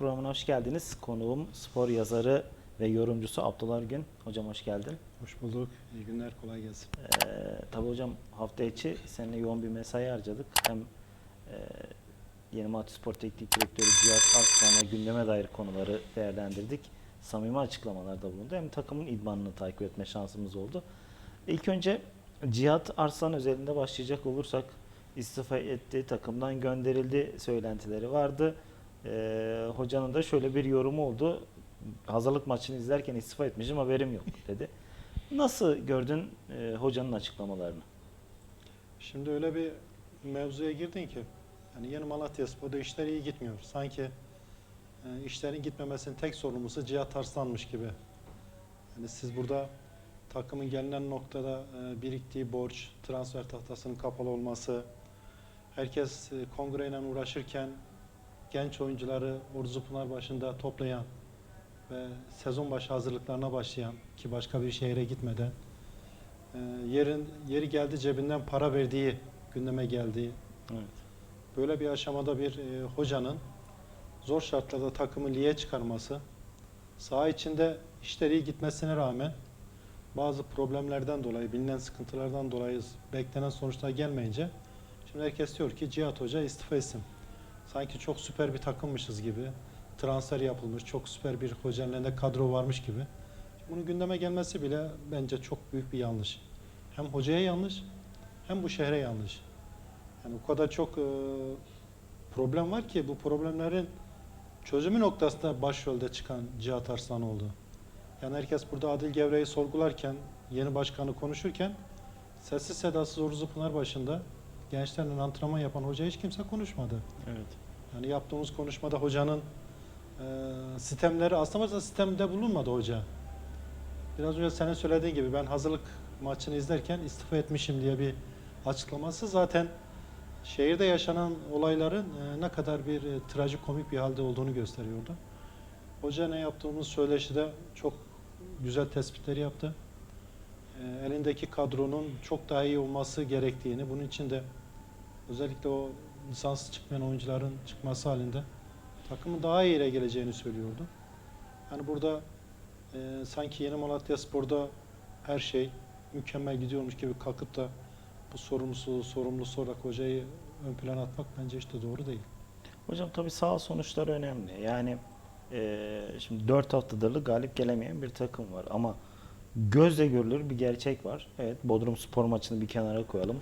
Programı'na hoş geldiniz. Konuğum spor yazarı ve yorumcusu Abdullah Gün. Hocam hoş geldin. Hoş bulduk. İyi günler. Kolay gelsin. Ee, tabii hocam hafta içi seninle yoğun bir mesai harcadık. Hem e, Yeni Malatya Spor Teknik Direktörü Cihat Arslan'la gündeme dair konuları değerlendirdik. Samimi açıklamalarda bulundu. Hem takımın idmanını takip etme şansımız oldu. İlk önce Cihat Arslan özelinde başlayacak olursak istifa etti, takımdan gönderildi söylentileri vardı. Ee, hocanın da şöyle bir yorumu oldu. Hazırlık maçını izlerken istifa etmişim haberim yok dedi. Nasıl gördün e, hocanın açıklamalarını? Şimdi öyle bir mevzuya girdin ki yani yeni Malatya Spor'da işler iyi gitmiyor. Sanki e, işlerin gitmemesinin tek sorumlusu Cihat Arslan'mış gibi. Yani siz burada takımın gelinen noktada e, biriktiği borç, transfer tahtasının kapalı olması, herkes e, kongreyle uğraşırken genç oyuncuları Orzu Pınar başında toplayan ve sezon başı hazırlıklarına başlayan ki başka bir şehre gitmeden e, yerin yeri geldi cebinden para verdiği gündeme geldiği Evet. böyle bir aşamada bir e, hocanın zor şartlarda takımı liye çıkarması saha içinde işleri iyi gitmesine rağmen bazı problemlerden dolayı bilinen sıkıntılardan dolayı beklenen sonuçlar gelmeyince şimdi herkes diyor ki Cihat Hoca istifa etsin. Sanki çok süper bir takımmışız gibi transfer yapılmış çok süper bir hocanın elinde kadro varmış gibi. Bunun gündeme gelmesi bile bence çok büyük bir yanlış. Hem hocaya yanlış hem bu şehre yanlış. Yani o kadar çok e, problem var ki bu problemlerin çözümü noktasında başrolde çıkan Cihat Arslan oldu. Yani herkes burada Adil Gevre'yi sorgularken, yeni başkanı konuşurken sessiz sedasız Orzu Pınar başında gençlerle antrenman yapan hoca hiç kimse konuşmadı. Evet. Yani yaptığımız konuşmada hocanın e, sistemleri aslında sistemde bulunmadı hoca. Biraz önce senin söylediğin gibi ben hazırlık maçını izlerken istifa etmişim diye bir açıklaması zaten şehirde yaşanan olayların e, ne kadar bir e, trajikomik bir halde olduğunu gösteriyordu. Hoca ne yaptığımız söyleşide çok güzel tespitleri yaptı. E, elindeki kadronun çok daha iyi olması gerektiğini, bunun için de özellikle o lisanslı çıkmayan oyuncuların çıkması halinde takımın daha iyi yere geleceğini söylüyordu. Yani burada e, sanki Yeni Malatya Spor'da her şey mükemmel gidiyormuş gibi kalkıp da bu sorumlusu, sorumlusu olarak hocayı ön plana atmak bence işte doğru değil. Hocam tabii sağ sonuçları önemli. Yani e, şimdi 4 haftadır galip gelemeyen bir takım var ama gözle görülür bir gerçek var. Evet Bodrum spor maçını bir kenara koyalım.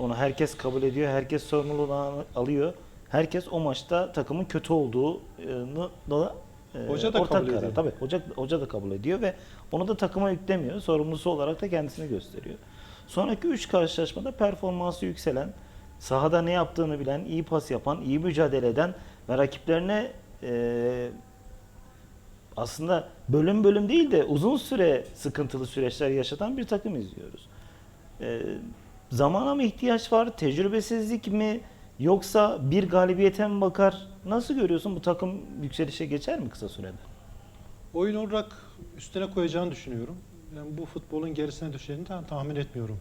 Onu herkes kabul ediyor, herkes sorumluluğunu alıyor. Herkes o maçta takımın kötü olduğunu da e, Hoca da ortak kabul karar. ediyor. Tabii hoca, hoca da kabul ediyor ve onu da takıma yüklemiyor. Sorumlusu olarak da kendisini gösteriyor. Sonraki 3 karşılaşmada performansı yükselen, sahada ne yaptığını bilen, iyi pas yapan, iyi mücadele eden ve rakiplerine e, aslında bölüm bölüm değil de uzun süre sıkıntılı süreçler yaşatan bir takım izliyoruz. E, zamana mı ihtiyaç var, tecrübesizlik mi yoksa bir galibiyete mi bakar? Nasıl görüyorsun bu takım yükselişe geçer mi kısa sürede? Oyun olarak üstüne koyacağını düşünüyorum. Yani bu futbolun gerisine düşeceğini de tahmin etmiyorum.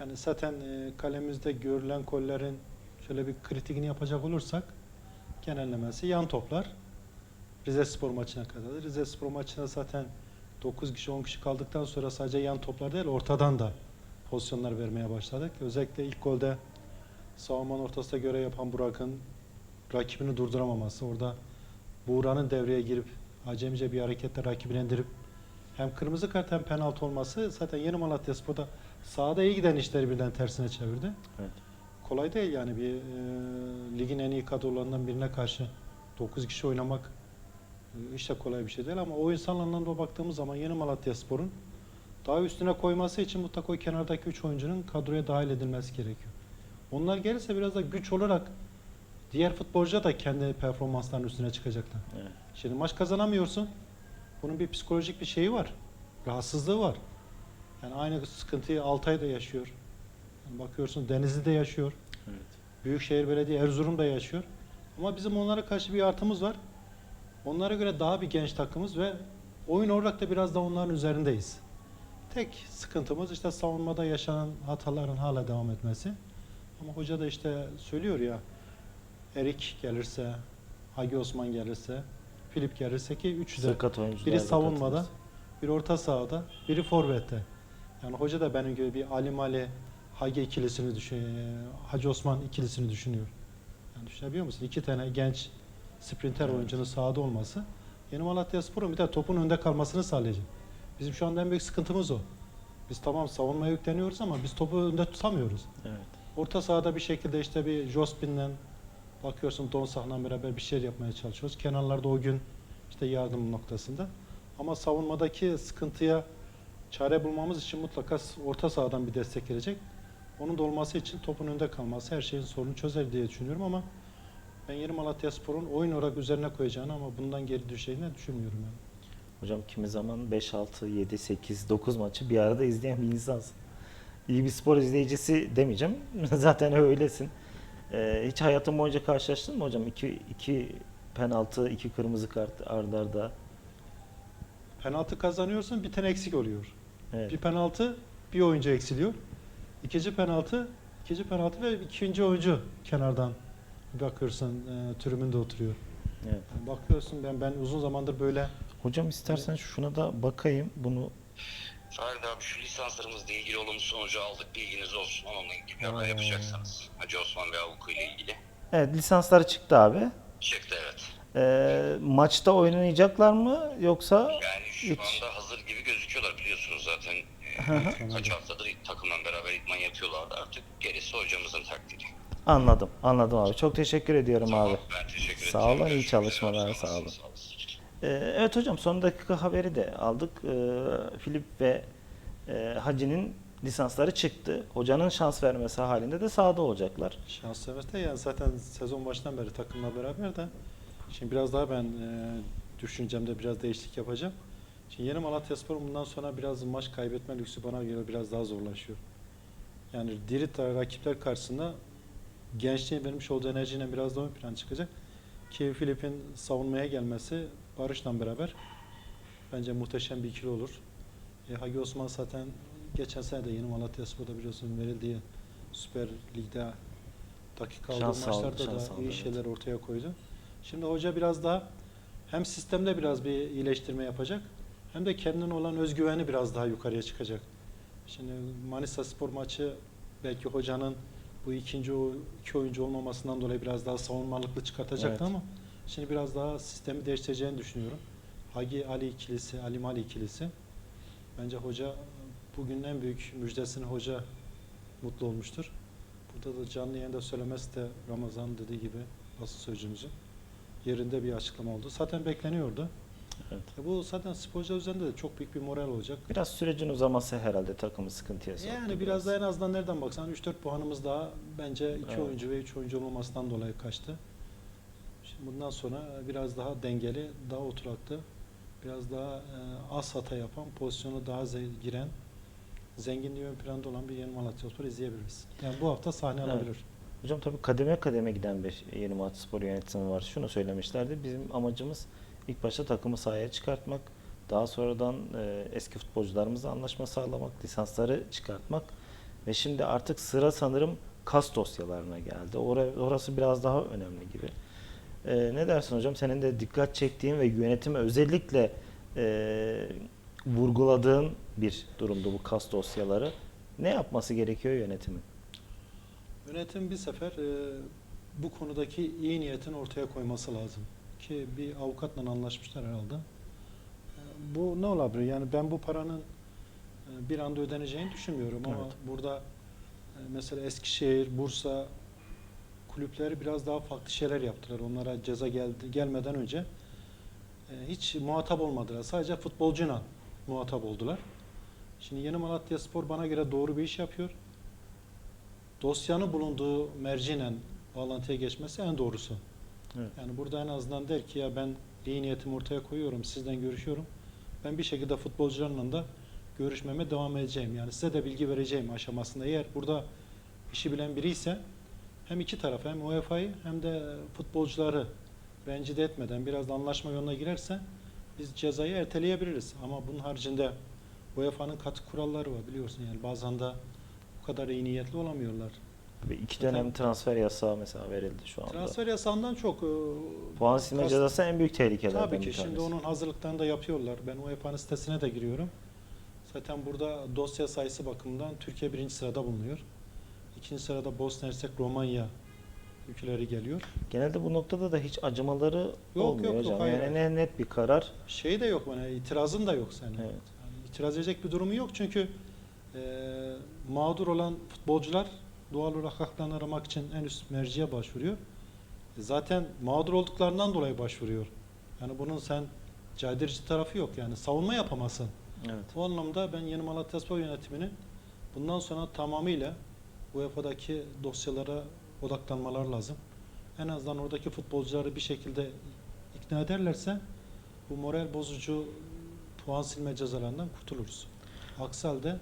Yani zaten e, kalemizde görülen gollerin şöyle bir kritikini yapacak olursak genellemesi yan toplar. Rize Spor maçına kadar. Rize Spor maçına zaten 9 kişi 10 kişi kaldıktan sonra sadece yan toplar değil ortadan da pozisyonlar vermeye başladık. Özellikle ilk golde savunmanın ortasına göre yapan Burak'ın rakibini durduramaması. Orada Buğra'nın devreye girip acemice bir hareketle rakibini indirip hem kırmızı kart hem penaltı olması zaten Yeni Malatya Spor'da sahada iyi giden işleri birden tersine çevirdi. Evet. Kolay değil yani bir e, ligin en iyi kadrolarından birine karşı 9 kişi oynamak e, işte kolay bir şey değil ama oyun anlamda baktığımız zaman Yeni Malatya Spor'un daha üstüne koyması için mutlaka o kenardaki 3 oyuncunun kadroya dahil edilmesi gerekiyor. Onlar gelirse biraz da güç olarak diğer futbolcular da kendi performanslarının üstüne çıkacaklar. Evet. Şimdi maç kazanamıyorsun. Bunun bir psikolojik bir şeyi var. Rahatsızlığı var. Yani aynı sıkıntıyı Altay'da yaşıyor. Yani bakıyorsun Denizli'de yaşıyor. Evet. Büyükşehir Belediye Erzurum'da yaşıyor. Ama bizim onlara karşı bir artımız var. Onlara göre daha bir genç takımız ve oyun olarak da biraz da onların üzerindeyiz. Tek sıkıntımız işte savunmada yaşanan hataların hala devam etmesi. Ama hoca da işte söylüyor ya Erik gelirse, Hagi Osman gelirse, Filip gelirse ki üçü de biri da savunmada, katılırsa. biri orta sahada, biri forvette. Yani hoca da benim gibi bir Ali Mali Hagi ikilisini düşünüyor. Hacı Osman ikilisini düşünüyor. Yani düşünebiliyor musun? İki tane genç sprinter Evet. oyuncunun sahada olması Yeni Malatya Spor'un bir de topun önde kalmasını sağlayacak. Bizim şu anda en büyük sıkıntımız o. Biz tamam savunmaya yükleniyoruz ama biz topu önde tutamıyoruz. Evet. Orta sahada bir şekilde işte bir Jospin'le bakıyorsun Donsah'la beraber bir şeyler yapmaya çalışıyoruz. Kenarlarda o gün işte yardım noktasında. Ama savunmadaki sıkıntıya çare bulmamız için mutlaka orta sahadan bir destek gelecek. Onun da olması için topun önde kalması her şeyin sorunu çözer diye düşünüyorum ama ben Yeni Malatya Spor'un oyun olarak üzerine koyacağını ama bundan geri düşeceğini düşünmüyorum yani. Hocam kimi zaman 5, 6, 7, 8, 9 maçı bir arada izleyen bir insansın. İyi bir spor izleyicisi demeyeceğim. Zaten öylesin. Ee, hiç hayatın boyunca karşılaştın mı hocam? İki, iki penaltı, iki kırmızı kart ardarda. arda. Penaltı kazanıyorsun bir tane eksik oluyor. Evet. Bir penaltı bir oyuncu eksiliyor. İkinci penaltı, ikinci penaltı ve ikinci oyuncu kenardan bakıyorsun e, tribünde oturuyor. evet. Yani bakıyorsun ben ben uzun zamandır böyle Hocam istersen şuna da bakayım. Bunu Ferdi abi şu lisanslarımızla ilgili olumlu sonucu aldık bilginiz olsun. Onunla ilgili bir haber yapacaksanız. Hacı Osman ve Avuku ile ilgili. Evet lisansları çıktı abi. Çıktı evet. Ee, maçta oynayacaklar mı yoksa Yani şu Hiç. anda hazır gibi gözüküyorlar biliyorsunuz zaten. Ee, kaç haftadır takımla beraber idman yapıyorlardı artık. Gerisi hocamızın takdiri. anladım anladım abi. Çok teşekkür ediyorum abi. Ben teşekkür ederim. Sağ olun, iyi Görüşmek çalışmalar, sağ olun. olasın, olasın. Ee, evet hocam son dakika haberi de aldık. Ee, Filip ve e, Hacı'nin lisansları çıktı. Hocanın şans vermesi halinde de sahada olacaklar. şans vermesi yani zaten sezon başından beri takımla beraber de şimdi biraz daha ben e, düşüncemde biraz değişiklik yapacağım. Şimdi yeni Malatya Spor'un bundan sonra biraz maç kaybetme lüksü bana göre biraz daha zorlaşıyor. Yani diri rakipler karşısında gençliğin vermiş olduğu enerjiyle biraz daha ön plan çıkacak. Ki Filip'in savunmaya gelmesi Barış'la beraber bence muhteşem bir ikili olur. E, Hagi Osman zaten geçen sene de yeni Malatya Spor'da biliyorsun verildiği Süper Lig'de dakika aldığı Şans aldı, maçlarda şans da aldı, iyi evet. şeyler ortaya koydu. Şimdi hoca biraz daha hem sistemde biraz bir iyileştirme yapacak hem de kendine olan özgüveni biraz daha yukarıya çıkacak. Şimdi Manisa Spor maçı belki hocanın bu ikinci o iki oyuncu olmamasından dolayı biraz daha savunmalıklı çıkartacaktı Evet. ama şimdi biraz daha sistemi değiştireceğini düşünüyorum. Hagi Ali ikilisi, Ali Mali ikilisi. Bence hoca bugün en büyük müjdesini hoca mutlu olmuştur. Burada da canlı yayında söylemesi de Ramazan dediği gibi basın sözcümüzün yerinde bir açıklama oldu. Zaten bekleniyordu. Evet. E bu zaten sporcular üzerinde de çok büyük bir moral olacak. Biraz sürecin uzaması herhalde takımı sıkıntıya soktu. Yani biraz da en azından nereden baksan 3-4 puanımız daha bence 2 Evet. oyuncu ve 3 oyuncu olmamasından dolayı kaçtı. Bundan sonra biraz daha dengeli, daha oturaklı, biraz daha e, az hata yapan, pozisyonu daha giren, zenginliği ön planda olan bir yeni Malatya Spor izleyebiliriz. Yani bu hafta sahne Evet. alabilir. Hocam tabii kademe kademe giden bir yeni Malatya Spor yönetimi var. Şunu söylemişlerdi. Bizim amacımız ilk başta takımı sahaya çıkartmak. Daha sonradan e, eski futbolcularımızla anlaşma sağlamak, lisansları çıkartmak ve şimdi artık sıra sanırım kas dosyalarına geldi. Ora- Orası biraz daha önemli gibi. E, ne dersin hocam? Senin de dikkat çektiğin ve yönetime özellikle e, vurguladığın bir durumdu bu kas dosyaları. Ne yapması gerekiyor yönetimin? Yönetim bir sefer e, bu konudaki iyi niyetini ortaya koyması lazım. Ki bir avukatla anlaşmışlar herhalde. E, bu ne olabilir? Yani ben bu paranın e, bir anda ödeneceğini düşünmüyorum ama Evet. burada e, mesela Eskişehir, Bursa kulüpleri biraz daha farklı şeyler yaptılar. Onlara ceza geldi, gelmeden önce e, hiç muhatap olmadılar. Sadece futbolcuyla muhatap oldular. Şimdi Yeni Malatya Spor bana göre doğru bir iş yapıyor dosyanın bulunduğu merciyle bağlantıya geçmesi en doğrusu. Evet. Yani burada en azından der ki ya ben iyi niyetimi ortaya koyuyorum, sizden görüşüyorum. Ben bir şekilde futbolcularla da görüşmeme devam edeceğim. Yani size de bilgi vereceğim aşamasında. Eğer burada işi bilen biri ise hem iki taraf hem UEFA'yı hem de futbolcuları rencide etmeden biraz da anlaşma yoluna girerse biz cezayı erteleyebiliriz. Ama bunun haricinde UEFA'nın katı kuralları var biliyorsun yani bazen de bu kadar iyi niyetli olamıyorlar. Tabii iki Zaten- dönem transfer yasağı mesela verildi şu anda. Transfer yasağından çok e, Puan silme cezası en büyük tehlikelerden Tabii ki şimdi onun hazırlıklarını da yapıyorlar. Ben UEFA'nın sitesine de giriyorum. Zaten burada dosya sayısı bakımından Türkiye birinci sırada bulunuyor. İkinci sırada Bosna Hersek, Romanya ülkeleri geliyor. Genelde bu noktada da hiç acımaları olmuyor yok, yok, hocam. hayır, yani ne net bir karar. Şey de yok bana, itirazın da yok senin. Evet. Yani itiraz edecek bir durumu yok çünkü e, mağdur olan futbolcular doğal olarak haklarını aramak için en üst merciye başvuruyor. E, zaten mağdur olduklarından dolayı başvuruyor. Yani bunun sen caydırıcı tarafı yok yani savunma yapamazsın. Evet. O anlamda ben Yeni Malatyaspor yönetiminin bundan sonra tamamıyla UEFA'daki dosyalara odaklanmalar lazım. En azından oradaki futbolcuları bir şekilde ikna ederlerse bu moral bozucu puan silme cezalarından kurtuluruz. Aksi halde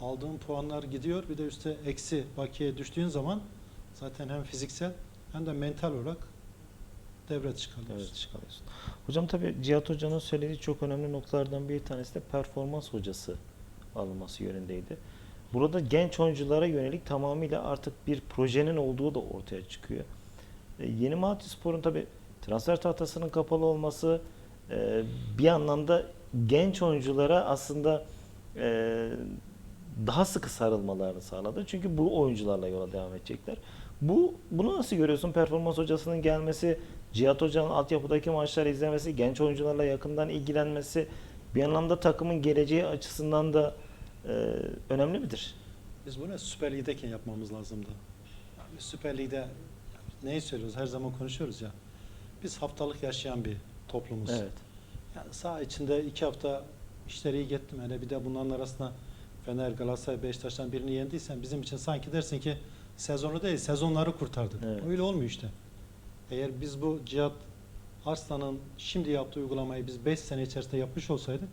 aldığın puanlar gidiyor bir de üste eksi bakiye düştüğün zaman zaten hem fiziksel hem de mental olarak devre dışı kalıyorsun. Evet çıkarıyorsun. Hocam tabii Cihat Hoca'nın söylediği çok önemli noktalardan bir tanesi de performans hocası alınması yönündeydi. Burada genç oyunculara yönelik tamamıyla artık bir projenin olduğu da ortaya çıkıyor. E, Yeni Malatya Spor'un tabii transfer tahtasının kapalı olması e, bir anlamda genç oyunculara aslında e, daha sıkı sarılmalarını sağladı. Çünkü bu oyuncularla yola devam edecekler. Bu bunu nasıl görüyorsun? Performans hocasının gelmesi, Cihat Hoca'nın altyapıdaki maçları izlemesi, genç oyuncularla yakından ilgilenmesi bir anlamda takımın geleceği açısından da e, önemli midir? Biz bunu Süper Lig'deyken yapmamız lazımdı. Yani Süper Lig'de yani neyi söylüyoruz? Her zaman konuşuyoruz ya. Biz haftalık yaşayan bir toplumuz. Evet. Yani saha içinde iki hafta işleri iyi gittim. Hele bir de bunların arasında Fener, Galatasaray, Beşiktaş'tan birini yendiysen bizim için sanki dersin ki sezonu değil sezonları kurtardın. Evet. Öyle olmuyor işte. Eğer biz bu Cihat Arslan'ın şimdi yaptığı uygulamayı biz 5 sene içerisinde yapmış olsaydık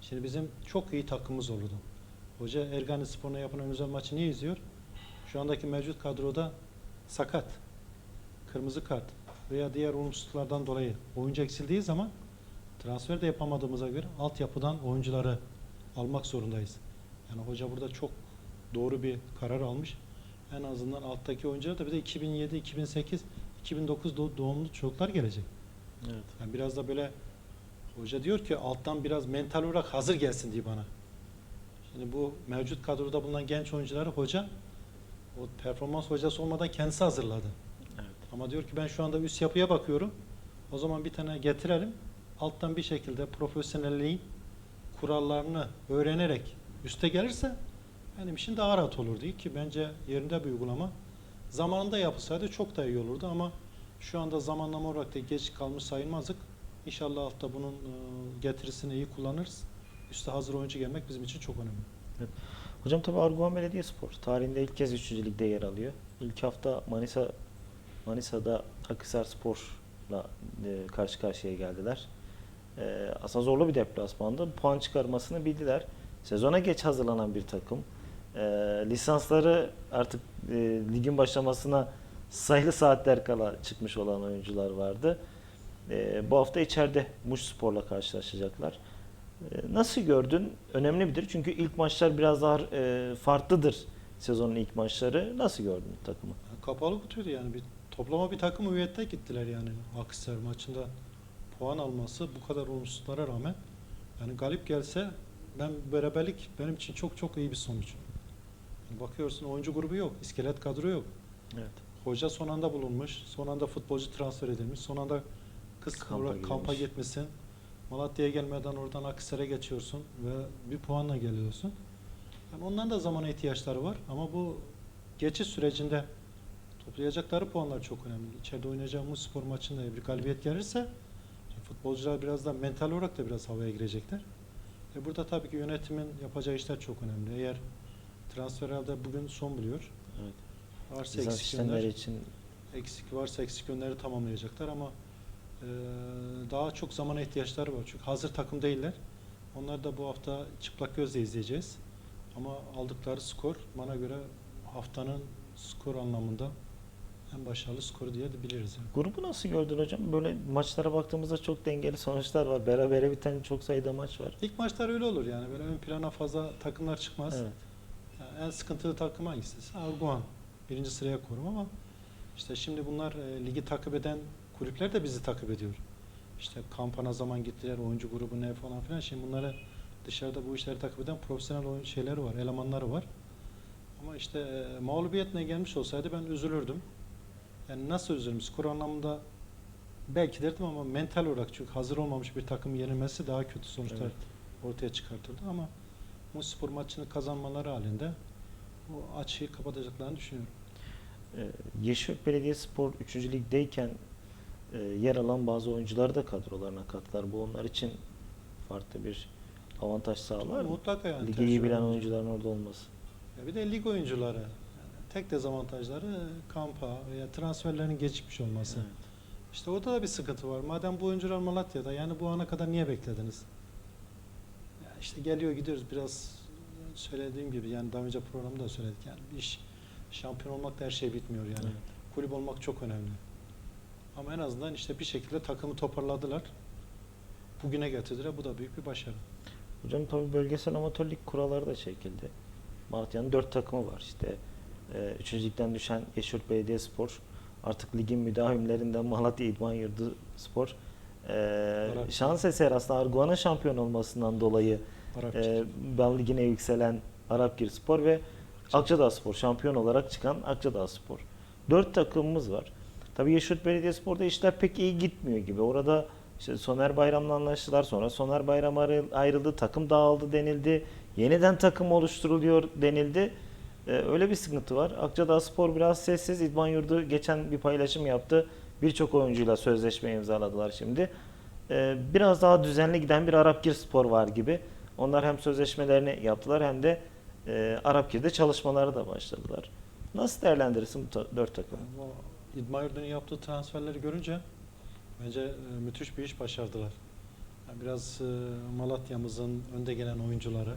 şimdi bizim çok iyi takımımız olurdu. Hoca Ergani Spor'una yapılan özel maçı niye izliyor? Şu andaki mevcut kadroda sakat, kırmızı kart veya diğer olumsuzluklardan dolayı oyuncu eksildiği zaman transfer de yapamadığımıza göre altyapıdan oyuncuları almak zorundayız. Yani hoca burada çok doğru bir karar almış. En azından alttaki oyuncular da bir de 2007, 2008, 2009 doğ- doğumlu çocuklar gelecek. Evet. Yani biraz da böyle hoca diyor ki alttan biraz mental olarak hazır gelsin diye bana. Şimdi bu mevcut kadroda bulunan genç oyuncuları hoca o performans hocası olmadan kendisi hazırladı. Evet. Ama diyor ki ben şu anda üst yapıya bakıyorum. O zaman bir tane getirelim. Alttan bir şekilde profesyonelliğin kurallarını öğrenerek üste gelirse benim için daha rahat olur diye ki bence yerinde bir uygulama. Zamanında yapılsaydı çok daha iyi olurdu ama şu anda zamanlama olarak da geç kalmış sayılmazdık. İnşallah hafta bunun e, getirisini iyi kullanırız. Üste hazır oyuncu gelmek bizim için çok önemli. Hocam tabii Arguvan Belediyespor tarihinde ilk kez 3. ligde yer alıyor. İlk hafta Manisa Manisa'da Akhisar Spor'la e, karşı karşıya geldiler. E, aslında zorlu bir deplasmandı. Puan çıkarmasını bildiler. Sezona geç hazırlanan bir takım. Lisansları artık ligin başlamasına sayılı saatler kala çıkmış olan oyuncular vardı. E, bu hafta içeride Muş Spor'la karşılaşacaklar. E, Nasıl gördün? Önemli midir? Çünkü ilk maçlar biraz daha e, farklıdır sezonun ilk maçları. Nasıl gördün takımı? Kapalı kutuydu yani bir toplama bir takım hüviyette gittiler yani Akhisar maçında puan alması bu kadar olumsuzlara rağmen yani galip gelse ben beraberlik benim için çok çok iyi bir sonuç. Yani bakıyorsun oyuncu grubu yok, iskelet kadro yok. Evet. Hoca son anda bulunmuş, son anda futbolcu transfer edilmiş, son anda kız Kampa kampa, kampa gitmişsin. Malatya'ya gelmeden oradan Akhisar'a geçiyorsun ve bir puanla geliyorsun. Yani onların da zamana ihtiyaçları var ama bu geçiş sürecinde toplayacakları puanlar çok önemli. İçeride oynayacağımız spor maçında bir galibiyet gelirse futbolcular biraz da mental olarak da biraz havaya girecekler. E burada tabii ki yönetimin yapacağı işler çok önemli. Eğer transferlerde bugün son buluyor. Evet. Varsa eksik yönler, için eksik varsa eksik yönleri tamamlayacaklar ama daha çok zamana ihtiyaçları var. Çünkü hazır takım değiller. Onları da bu hafta çıplak gözle izleyeceğiz. Ama aldıkları skor bana göre haftanın skor anlamında en başarılı skoru diye de biliriz. Yani. grubu nasıl gördün hocam? Böyle maçlara baktığımızda çok dengeli sonuçlar var. Berabere biten çok sayıda maç var. İlk maçlar öyle olur yani. Böyle ön plana fazla takımlar çıkmaz. Evet. Yani en sıkıntılı takım hangisi? Arguan. birinci sıraya korum ama işte şimdi bunlar e, ligi takip eden kulüpler de bizi takip ediyor. İşte kampana zaman gittiler, oyuncu grubu ne falan filan. Şimdi bunları dışarıda bu işleri takip eden profesyonel oyun şeyleri var, elemanları var. Ama işte e, mağlubiyetle gelmiş olsaydı ben üzülürdüm. Yani nasıl üzülürüm? Skor anlamında belki derdim ama mental olarak çünkü hazır olmamış bir takım yenilmesi daha kötü sonuçlar Evet. ortaya çıkartırdı ama bu spor maçını kazanmaları halinde bu açıyı kapatacaklarını düşünüyorum. Yeşilören Belediyespor 3. Lig'deyken e, yer alan bazı oyuncuları da kadrolarına kattılar. Bu onlar için farklı bir avantaj sağlar? Mutlaka yani. Ligi iyi bilen oyuncu. oyuncuların orada olması. Ya bir de lig oyuncuları. Yani tek dezavantajları kampa veya transferlerin gecikmiş olması. Evet. İşte orada da bir sıkıntı var. Madem bu oyuncular Malatya'da yani bu ana kadar niye beklediniz? Ya işte geliyor gidiyoruz biraz söylediğim gibi yani daha önce programda da söyledik yani bir iş şampiyon olmakla her şey bitmiyor yani. Evet. Kulüp olmak çok önemli. Ama en azından işte bir şekilde takımı toparladılar. Bugüne getirdiler. Bu da büyük bir başarı. Hocam tabii bölgesel amatör lig kuralları da çekildi. Malatya'nın dört takımı var işte. E, üçüncü ligden düşen Yeşilyurt Belediyespor artık ligin müdavimlerinden Malatya İdman Yurdu Spor. E, şans eseri aslında Arguan'ın şampiyon olmasından dolayı e, Ben Ligi'ne yükselen Arapgir Spor ve Akçadağ Spor şampiyon olarak çıkan Akçadağ Spor. Dört takımımız var. Tabii Yeşilyurt Belediyespor'da işler pek iyi gitmiyor gibi. Orada işte Soner Bayram'la anlaştılar. Sonra Soner Bayram ayrı- ayrıldı, takım dağıldı denildi. Yeniden takım oluşturuluyor denildi. Ee, öyle bir sıkıntı var. Akçadağ Spor biraz sessiz. İdman Yurdu geçen bir paylaşım yaptı. Birçok oyuncuyla sözleşme imzaladılar şimdi. Ee, biraz daha düzenli giden bir Arapgir Spor var gibi. Onlar hem sözleşmelerini yaptılar hem de e, Arapgir'de çalışmalara da başladılar. Nasıl değerlendirirsin bu ta- dört takımı? Yurdu'nun yaptığı transferleri görünce bence e, müthiş bir iş başardılar. Yani biraz e, Malatya'mızın önde gelen oyuncuları.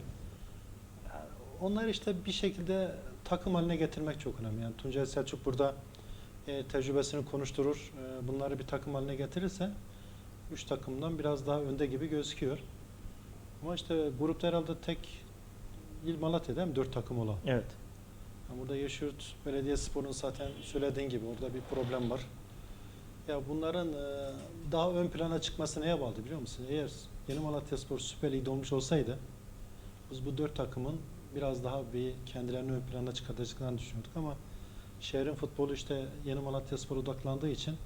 Yani onları işte bir şekilde takım haline getirmek çok önemli. Yani Tuncay Selçuk burada e, tecrübesini konuşturur. E, bunları bir takım haline getirirse üç takımdan biraz daha önde gibi gözüküyor. Ama işte grupta herhalde tek il Malatya'da mi? Dört takım olan. Evet. Burada Yeşilyurt Belediyespor'un zaten söylediğin gibi orada bir problem var. Ya bunların e, daha ön plana çıkması neye bağlı biliyor musun? Eğer Yeni Malatyaspor Süper Lig'de olmuş olsaydı biz bu dört takımın biraz daha bir kendilerini ön plana çıkartacaklarını düşünüyorduk ama şehrin futbolu işte Yeni Malatyaspor odaklandığı için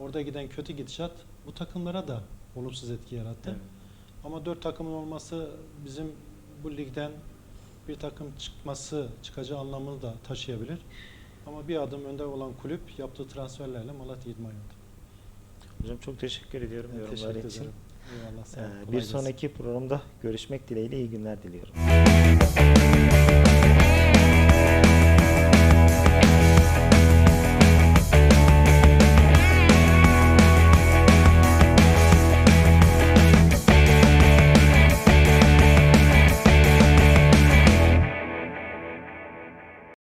orada giden kötü gidişat bu takımlara da olumsuz etki yarattı. evet. Ama dört takımın olması bizim bu ligden bir takım çıkması, çıkacağı anlamını da taşıyabilir. Ama bir adım önde olan kulüp yaptığı transferlerle Malatya İdman Yurdu. Hocam çok teşekkür ediyorum Ben yorumlar teşekkür için. ederim. Eyvallah. Ee, bir sonraki programda görüşmek dileğiyle iyi günler diliyorum.